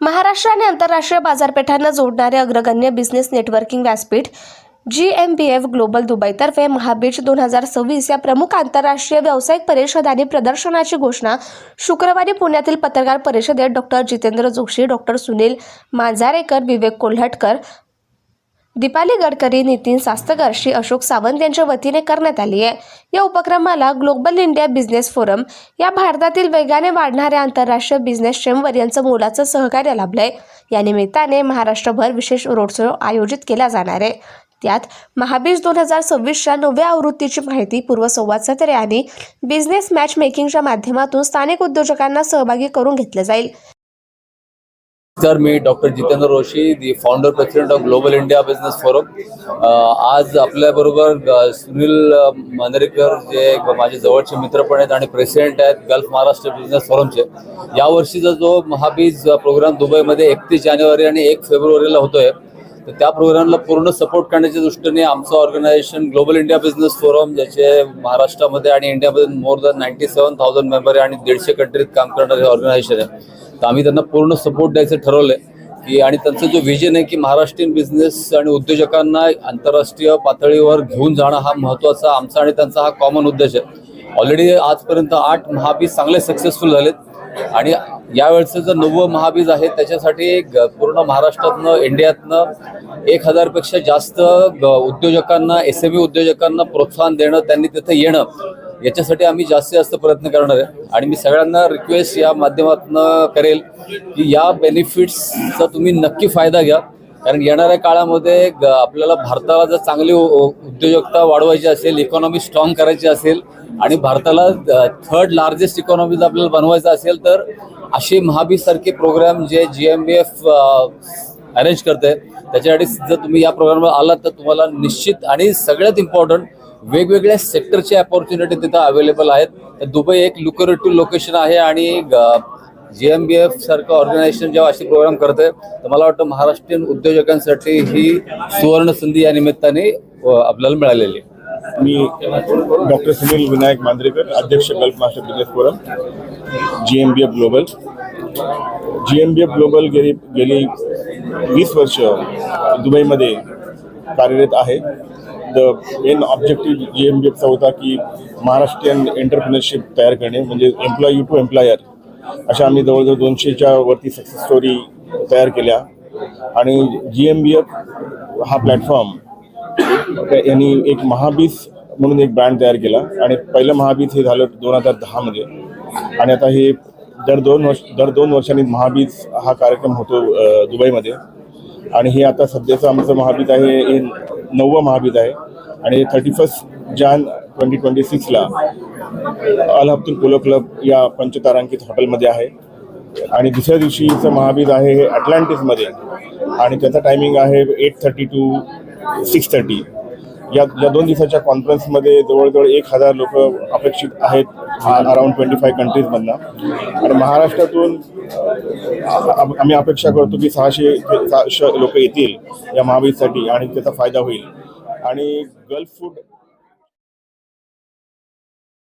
महाराष्ट्र आणि आंतरराष्ट्रीय बाजारपेठांना जोडणारे अग्रगण्य बिझनेस नेटवर्किंग व्यासपीठ G M B F global दुबईतर्फे Mahabiz दोन हजार सव्वीस या प्रमुख आंतरराष्ट्रीय व्यावसायिक परिषद आणि प्रदर्शनाची घोषणा शुक्रवारी पुण्यातील पत्रकार परिषदेत डॉक्टर जितेंद्र जोशी डॉक्टर सुनील मांजारेकर विवेक कोल्हटकर दीपाली गडकरी नितीन सास्तकर श्री अशोक सावंत यांच्या वतीने करण्यात आली आहे. या उपक्रमाला ग्लोबल इंडिया बिझनेस फोरम या भारतातील वेगाने वाढणाऱ्या आंतरराष्ट्रीय बिझनेस चेंबर यांचं मोलाचं सहकार्य लाभलंय. या निमित्ताने महाराष्ट्रभर विशेष रोड शो आयोजित केला जाणार आहे. त्यात महाबीज दोन हजार सव्वीसच्या नवव्या आवृत्तीची माहिती पूर्वसंवाद सत्रे आणि बिझनेस मॅच मेकिंगच्या माध्यमातून स्थानिक उद्योजकांना सहभागी करून घेतलं जाईल. Sir me doctor Jitendra Joshi the founder president of global India business forum आज आपल्याबरोबर सुनील मांदरेकर जे एक माझे जवळचे मित्र पण आहेत आणि प्रेसिडेंट आहेत गल्फ महाराष्ट्र बिझनेस फोरमचे यावर्षीचा जो महाबीज प्रोग्राम दुबईमध्ये एकतीस जानेवारी आणि एक फेब्रुवारीला होतोय तर त्या प्रोग्रामला पूर्ण सपोर्ट करण्याच्या दृष्टीने आमचं organisation global India business forum ज्याचे महाराष्ट्रामध्ये आणि इंडियामध्ये more than ninety seven thousand member आहे आणि दीडशे कंट्रीत काम करणारे ऑर्गनायझेशन आहे. तर आम्ही त्यांना पूर्ण सपोर्ट द्यायचं ठरवलंय. की आणि त्यांचं जो विजन आहे की महाराष्ट्रीयन बिझनेस आणि उद्योजकांना आंतरराष्ट्रीय पातळीवर घेऊन जाणं हा महत्त्वाचा आमचा आणि त्यांचा हा कॉमन उद्देश आहे. ऑलरेडी आजपर्यंत आठ महाबीज चांगले सक्सेसफुल झालेत. आणि यावेळचं जे नववं महाबीज आहे त्याच्यासाठी ग- पूर्ण महाराष्ट्रातनं इंडियातनं एक हजारपेक्षा जास्त उद्योजकांना एस एम उद्योजकांना प्रोत्साहन देणं त्यांनी तिथे येणं याच्यासाठी आम्ही जास्तीत जास्त प्रयत्न करणार आहे. आणि मी सगळ्यांना रिक्वेस्ट या माध्यमातून करेल की या बेनिफिट्सचा तुम्ही नक्की फायदा घ्या. कारण येणाऱ्या काळामध्ये ग- आपल्याला भारताला जर चांगली उ- उद्योजकता वाढवायची असेल इकॉनॉमी स्ट्रॉंग करायची असेल आणि भारताला थर्ड लार्जेस्ट इकॉनॉमी जर आपल्याला बनवायचं असेल तर असे महाबीसारखे प्रोग्राम जे G M B F arrange करते त्याच्यासाठी जर तुम्ही या प्रोग्रामला आलात तर तुम्हाला निश्चित आणि सगळ्यात इम्पॉर्टंट वेगवेगळ्या सेक्टरची अपॉर्च्युनिटी तिथं अवेलेबल आहेत. तर दुबई एक लुकरेटिव्ह लोकेशन आहे आणि जी एम बी एफ सारखं ऑर्गनायझेशन जेव्हा असे प्रोग्राम करते तर मला वाटतं महाराष्ट्रीयन उद्योजकांसाठी ही सुवर्ण संधी या निमित्ताने आपल्याला मिळालेली आहे. मी डॉक्टर सुनील विनायक मांद्रेकर अध्यक्ष Gulf master business forum G M B F global G M B F global गेली गेली वीस वर्ष दुबईमध्ये कार्यरत आहे. The main objective G M B एफचा होता की महाराष्ट्रीयन एंटरप्रिनरशिप तयार करणे म्हणजे एम्प्लॉई टू एम्प्लॉयर अशा आम्ही जवळजवळ दोनशेच्या वरती सक्सेस स्टोरी तयार केल्या. आणि जी एम बी एफ हा प्लॅटफॉर्म यांनी एक महाबीज म्हणून एक ब्रँड तयार केला. आणि पहिलं महाबीज हे झालं दोन हजार दहामध्ये आणि आता हे दर दोन वर्ष दर दोन वर्षांनी महाबीज हा कार्यक्रम होतो दुबईमध्ये. आणि हे आता सध्याचं आमचं महाबीत आहे हे नववं महाबीत आहे. आणि thirty first Jan twenty twenty सिक्सला Al Habtoor polo club या पंचतारांकित हॉटेलमध्ये आहे. आणि दुसऱ्या दिवशीचं महाबीज आहे हे अटलांटिसमध्ये आणि त्याचा टायमिंग आहे eight thirty to six thirty या या दोन दिवसाच्या कॉन्फरन्समध्ये जवळजवळ एक हजार लोक अपेक्षित आहेत अराउंड ट्वेंटी फाय कंट्रीजमधनं आणि महाराष्ट्रातून आम्ही अपेक्षा करतो की सहाशे सहाशे लोक येतील या महावीरसाठी आणि त्याचा फायदा होईल. आणि गल्फ फूड